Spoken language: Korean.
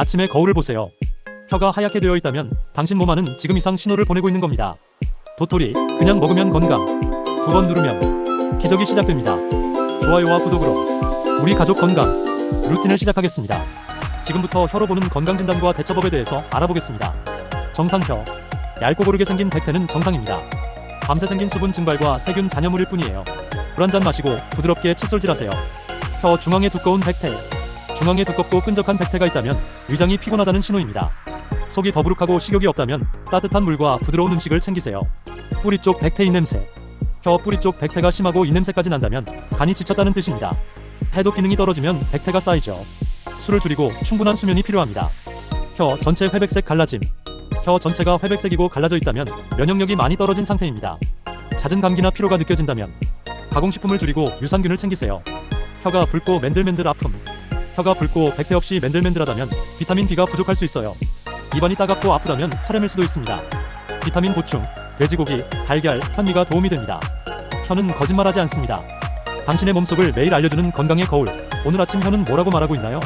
아침에 거울을 보세요. 혀가 하얗게 되어 있다면 당신 몸 안은 지금 이상 신호를 보내고 있는 겁니다. 도토리, 그냥 먹으면 건강. 두 번 누르면 기적이 시작됩니다. 좋아요와 구독으로 우리 가족 건강 루틴을 시작하겠습니다. 지금부터 혀로 보는 건강 진단과 대처법에 대해서 알아보겠습니다. 정상혀. 얇고 고르게 생긴 백태는 정상입니다. 밤새 생긴 수분 증발과 세균 잔여물일 뿐이에요. 물 한 잔 마시고 부드럽게 칫솔질하세요. 혀 중앙에 두꺼운 백태. 중앙에 두껍고 끈적한 백태가 있다면 위장이 피곤하다는 신호입니다. 속이 더부룩하고 식욕이 없다면 따뜻한 물과 부드러운 음식을 챙기세요. 뿌리 쪽 백태 입냄새. 혀 뿌리 쪽 백태가 심하고 입냄새까지 난다면 간이 지쳤다는 뜻입니다. 해독 기능이 떨어지면 백태가 쌓이죠. 술을 줄이고 충분한 수면이 필요합니다. 혀 전체 회백색 갈라짐. 혀 전체가 회백색이고 갈라져 있다면 면역력이 많이 떨어진 상태입니다. 잦은 감기나 피로가 느껴진다면 가공식품을 줄이고 유산균을 챙기세요. 혀가 붉고 맨들맨들 아픔. 혀가 붉고 백태 없이 맨들맨들하다면 비타민 B가 부족할 수 있어요. 입안이 따갑고 아프다면 사람일 수도 있습니다. 비타민 보충, 돼지고기, 달걀, 현미가 도움이 됩니다. 혀는 거짓말하지 않습니다. 당신의 몸속을 매일 알려주는 건강의 거울. 오늘 아침 혀는 뭐라고 말하고 있나요?